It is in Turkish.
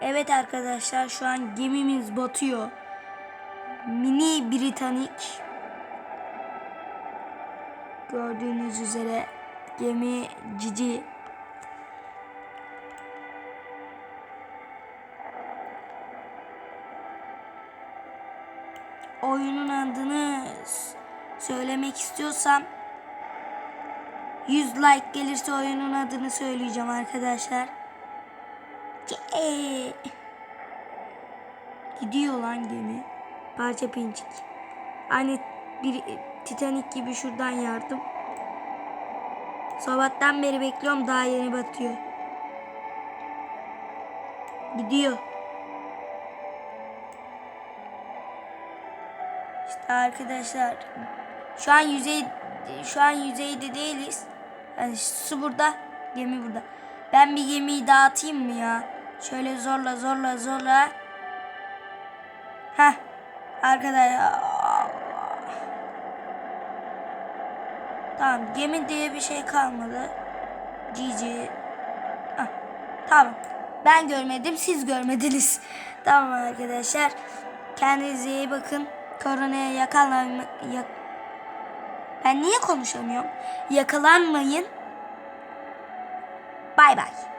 Evet arkadaşlar şu an gemimiz batıyor. Mini Britannik. Gördüğünüz üzere gemi cici. Oyunun adını söylemek istiyorsam 100 like gelirse oyunun adını söyleyeceğim arkadaşlar. Eee. Gidiyor lan gemi. Parça pinçik. Aynı bir Titanic gibi şuradan yardım. Sabahtan beri bekliyorum daha yeni batıyor. Gidiyor. İşte arkadaşlar şu an yüzey şu an yüzeyde değiliz. Yani su burada, gemi burada. Ben bir gemiyi dağıtayım mı ya? Şöyle zorla zorla zorla. Heh. Arkadaşlar. Tamam gemi diye bir şey kalmadı. GG. Heh, Tamam. Ben görmedim siz görmediniz. Tamam arkadaşlar. Kendinize iyi bakın. Koronaya yakalanma... yak- ben niye konuşamıyorum? Yakalanmayın. Bay bay.